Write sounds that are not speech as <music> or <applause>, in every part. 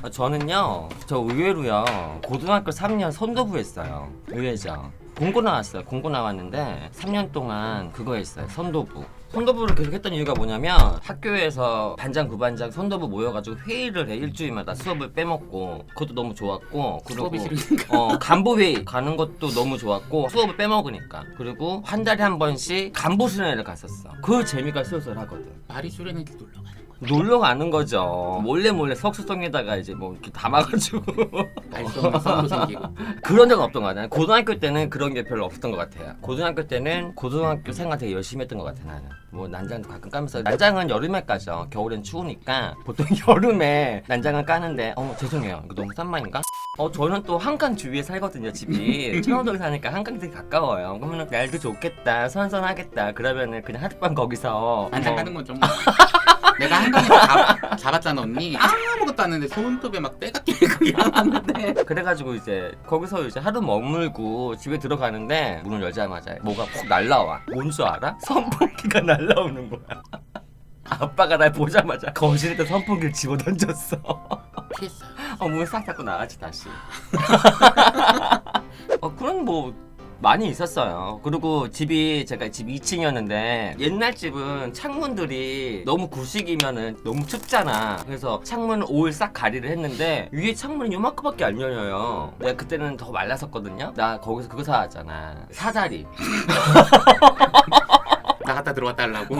아, 저는요, 저 의외로요, 고등학교 3년 선도부 했어요. 의외죠. 공고 나왔어요. 공고 나왔는데 3년 동안 그거 했어요. 선도부. 선도부를 계속 했던 이유가 뭐냐면 학교에서 반장, 부반장, 선도부 모여가지고 회의를 해 일주일마다 수업을 빼먹고 그것도 너무 좋았고 그리고 수업이 싫으니까. 어, 간부회의 가는 것도 너무 좋았고 수업을 빼먹으니까 그리고 한 달에 한 번씩 간부 수련회를 갔었어. 그 재미가 쏠쏠하거든. 말이 수련회를 놀러 가는. 놀러 가는 거죠. 몰래 몰래 석수통에다가 이제 뭐 이렇게 담아가지고 생기고. <laughs> 그런 적은 없던 것 같아요. 고등학교 때는 그런 게 별로 없었던 것 같아요. 고등학교 때는 고등학교 생활 되게 열심히 했던 것 같아 나는. 뭐 난장도 가끔 까면서 난장은 여름에 까죠. 겨울엔 추우니까 보통 <laughs> 여름에 난장을 까는데 어 죄송해요. 이거 너무 싼 말인가? 어 저는 또 한강 주위에 살거든요 집이 <laughs> 청원동에 사니까 한강 되게 가까워요 그러면 날도 좋겠다 선선하겠다 그러면은 그냥 하룻밤 거기서 뭐 가는 건 좀. 내가 한강에서 잡, 잡았잖아 언니. 아무것도 안 했는데 손톱에 막 때가 끼고 일어났는데. 그래가지고 이제 거기서 이제 하루 머물고 집에 들어가는데 문을 열자마자 뭐가 푹 날라와. 뭔 줄 알아? 선풍기가 <laughs> 날라오는 거야. 아빠가 날 보자마자 거실에다 선풍기를 집어 던졌어. 피했어. 어, 문싹 닫고 나가지 다시. <laughs> 어, 그런 뭐 많이 있었어요. 그리고 집이 제가 집 2층이었는데 옛날 집은 창문들이 너무 구식이면은 너무 춥잖아. 그래서 창문을 5일 싹 가리를 했는데 위에 창문이 요만큼밖에 안 열려요. 내가 그때는 더 말랐었거든요. 나 거기서 그거 사왔잖아. 사다리. <laughs> <laughs> 나갔다 들어왔다 하려고.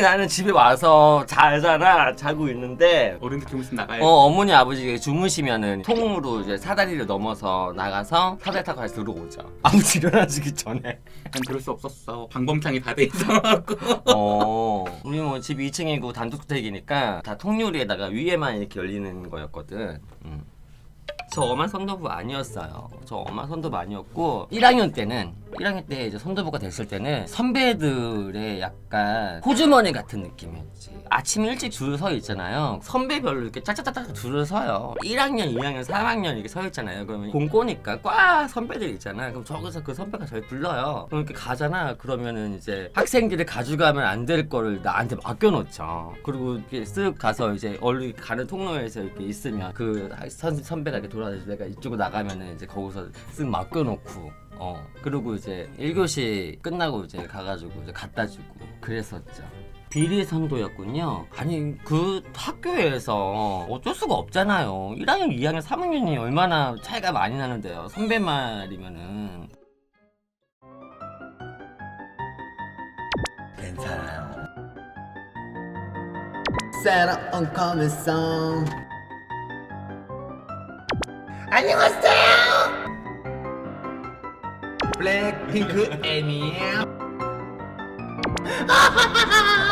분명히 나는 집에 와서 자잖아. 자고 있는데 어른들 주무시면 나가야 어, 어머니 아버지가 주무시면은 통으로 이제 사다리를 넘어서 나가서 사다리 타고 다시 들어오죠. <laughs> 아버지 일어나시기 전에. 난 그럴 수 없었어. 방범창이 다 돼 있어갖고. 어, 우리 뭐집 2층이고 단독주택이니까 다 통유리에다가 위에만 이렇게 열리는 거였거든. 음. 저 엄한 선도부 아니었어요. 저 엄한 선도부 아니었고 1학년 때는 1학년 때 이제 선도부가 됐을 때는 선배들의 약간 호주머니 같은 느낌이었지. 아침 일찍 줄을 서 있잖아요. 선배별로 이렇게 짝짝짝짝 줄을 서요. 1학년, 2학년, 3학년 이렇게 서 있잖아요. 그러면 공고니까 꽉 선배들 있잖아. 그럼 저기서 그 선배가 저희 불러요. 그럼 이렇게 가잖아. 그러면은 이제 학생들이 가져가면 안 될 거를 나한테 맡겨놓죠. 그리고 이렇게 쓱 가서 이제 얼른 가는 통로에서 이렇게 있으면 그 선, 선배가 이렇게 돌아 다니서 내가 이쪽으로 나가면은 이제 거기서 쓱 맡겨놓고 어 그리고 이제 1교시 끝나고 이제 가가지고 이제 갖다 주고 그랬었죠. 비리 선도였군요. 아니 그 학교에서 어쩔 수가 없잖아요. 1학년, 2학년, 3학년이 얼마나 차이가 많이 나는데요. 선배 말이면은 괜찮아요. Set up on coming song. 안녕하세요. 블랙핑크 애니에요. <laughs>